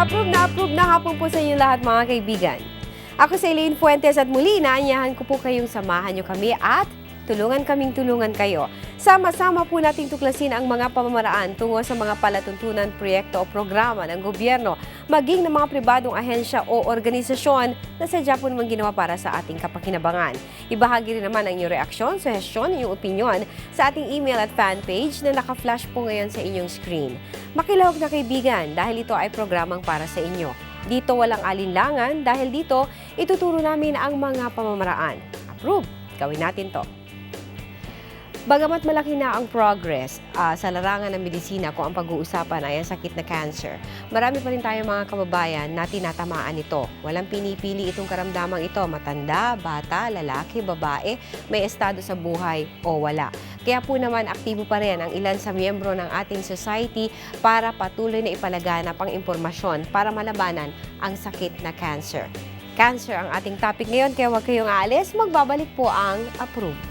Approve na approve na hapon po sa inyo lahat mga kaibigan. Ako si Elaine Fuentes at muli naanyahan ko po kayong samahan nyo kami at tulungan kaming tulungan kayo. Sama-sama po nating tuklasin ang mga pamamaraan tungo sa mga palatuntunan, proyekto o programa ng gobyerno, maging ng mga pribadong ahensya o organisasyon na sadya po naman ginawa para sa ating kapakinabangan. Ibahagi rin naman ang inyong reaksyon, suhestyon, inyong opinion sa ating email at fan page na naka-flash po ngayon sa inyong screen. Makilahok na kaibigan dahil ito ay programang para sa inyo. Dito walang alinlangan dahil dito ituturo namin ang mga pamamaraan. Approve! Gawin natin to. Bagamat malaki na ang progress ah, sa larangan ng medisina kung ang pag-uusapan ay ang sakit na cancer, marami pa rin tayong mga kababayan na tinatamaan ito. Walang pinipili itong karamdamang ito, matanda, bata, lalaki, babae, may estado sa buhay o wala. Kaya po naman aktibo pa rin ang ilan sa miyembro ng ating society para patuloy na ipalaganap ang impormasyon para malabanan ang sakit na cancer. Cancer ang ating topic ngayon, kaya huwag kayong aalis, magbabalik po ang Approve.